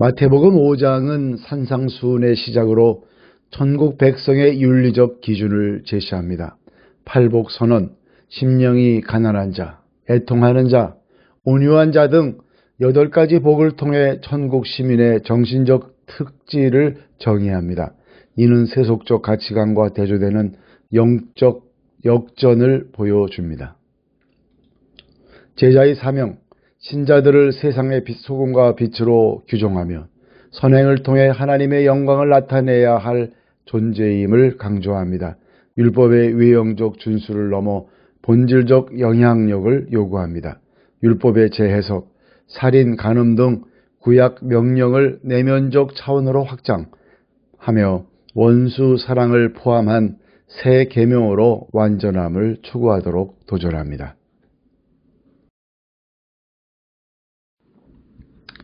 마태복음 5장은 산상수훈의 시작으로 천국 백성의 윤리적 기준을 제시합니다. 팔복선언, 심령이 가난한 자, 애통하는 자, 온유한 자 등 여덟 가지 복을 통해 천국 시민의 정신적 특질을 정의합니다. 이는 세속적 가치관과 대조되는 영적 역전을 보여줍니다. 제자의 사명, 신자들을 세상의 빛, 소금과 빛으로 규정하며 선행을 통해 하나님의 영광을 나타내야 할 존재임을 강조합니다. 율법의 외형적 준수를 넘어 본질적 영향력을 요구합니다. 율법의 재해석, 살인, 간음 등 구약 명령을 내면적 차원으로 확장하며 원수 사랑을 포함한 새 계명으로 완전함을 추구하도록 도전합니다.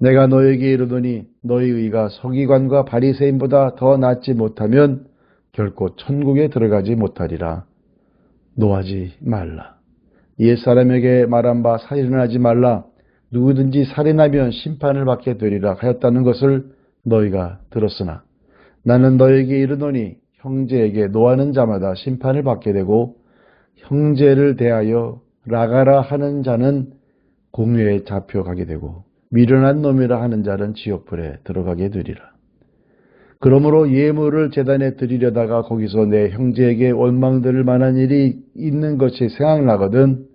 내가 너에게 이르더니 너희 의가 서기관과 바리새인보다 더 낫지 못하면 결코 천국에 들어가지 못하리라. 노하지 말라. 옛사람에게 말한 바 살인하지 말라. 누구든지 살인하면 심판을 받게 되리라 하였다는 것을 너희가 들었으나 나는 너에게 이르노니 형제에게 노하는 자마다 심판을 받게 되고 형제를 대하여 라가라 하는 자는 공유에 잡혀가게 되고 미련한 놈이라 하는 자는 지옥불에 들어가게 되리라. 그러므로 예물을 재단에 드리려다가 거기서 내 형제에게 원망 들을 만한 일이 있는 것이 생각나거든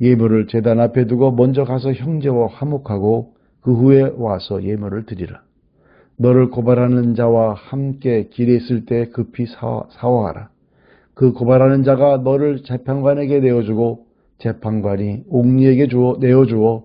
예물을 재단 앞에 두고 먼저 가서 형제와 화목하고 그 후에 와서 예물을 드리라. 너를 고발하는 자와 함께 길에 있을 때 급히 사와하라. 그 고발하는 자가 너를 재판관에게 내어주고 재판관이 옥리에게 주어 내어주어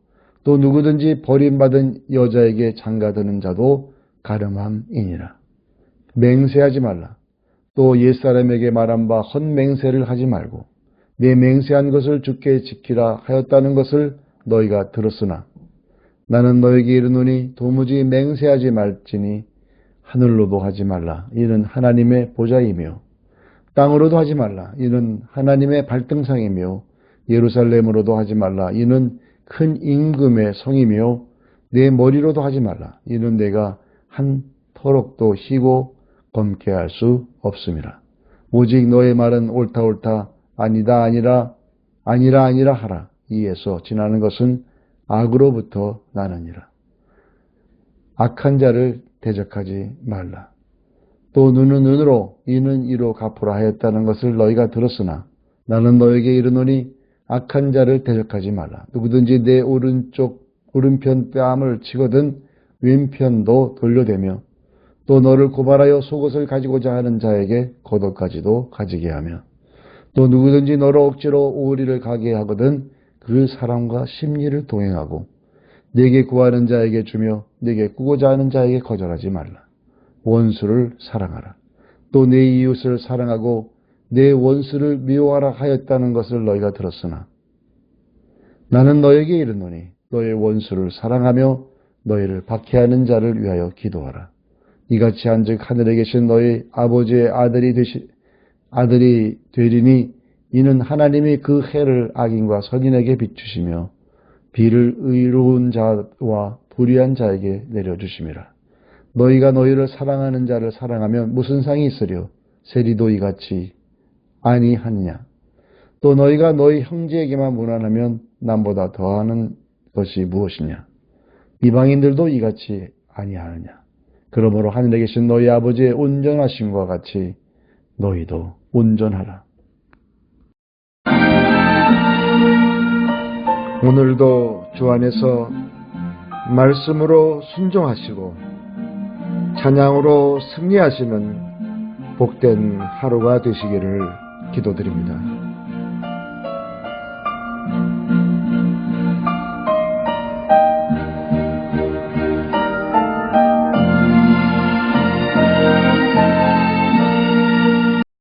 또 누구든지 버림받은 여자에게 장가드는 자도 가늠함이니라. 맹세하지 말라. 또 옛사람에게 말한 바 헛맹세를 하지 말고 내 맹세한 것을 주께 지키라 하였다는 것을 너희가 들었으나 나는 너에게 이르노니 도무지 맹세하지 말지니 하늘로도 하지 말라. 이는 하나님의 보좌이며 땅으로도 하지 말라. 이는 하나님의 발등상이며 예루살렘으로도 하지 말라. 이는 큰 임금의 성이며 내 머리로도 하지 말라. 이는 내가 한 터럭도 희고 검게 할 수 없음이라. 오직 너의 말은 옳다 옳다 아니다 아니라 아니라 아니라 하라. 이에서 지나는 것은 악으로부터 나느니라. 악한 자를 대적하지 말라. 또 눈은 눈으로 이는 이로 갚으라 하였다는 것을 너희가 들었으나 나는 너에게 이르노니 악한 자를 대적하지 말라. 누구든지 내 오른쪽 오른편 뺨을 치거든 왼편도 돌려대며 또 너를 고발하여 속옷을 가지고자 하는 자에게 겉옷까지도 가지게 하며 또 누구든지 너를 억지로 오리를 가게 하거든 그 사람과 심리를 동행하고 네게 구하는 자에게 주며 네게 꾸고자 하는 자에게 거절하지 말라. 원수를 사랑하라. 또 내 이웃을 사랑하고 내 원수를 미워하라 하였다는 것을 너희가 들었으나 나는 너에게 이르노니 너의 원수를 사랑하며 너희를 박해하는 자를 위하여 기도하라. 이같이 한즉 하늘에 계신 너희 아버지의 아들이 되시 아들이 되리니 이는 하나님이 그 해를 악인과 선인에게 비추시며 비를 의로운 자와 불의한 자에게 내려주심이라. 너희가 너희를 사랑하는 자를 사랑하면 무슨 상이 있으려 세리도 이같이 아니하느냐. 또 너희가 너희 형제에게만 무난하면 남보다 더하는 것이 무엇이냐. 이방인들도 이같이 아니하느냐. 그러므로 하늘에 계신 너희 아버지의 온전하심과 같이 너희도 온전하라. 오늘도 주 안에서 말씀으로 순종하시고 찬양으로 승리하시는 복된 하루가 되시기를 기도드립니다.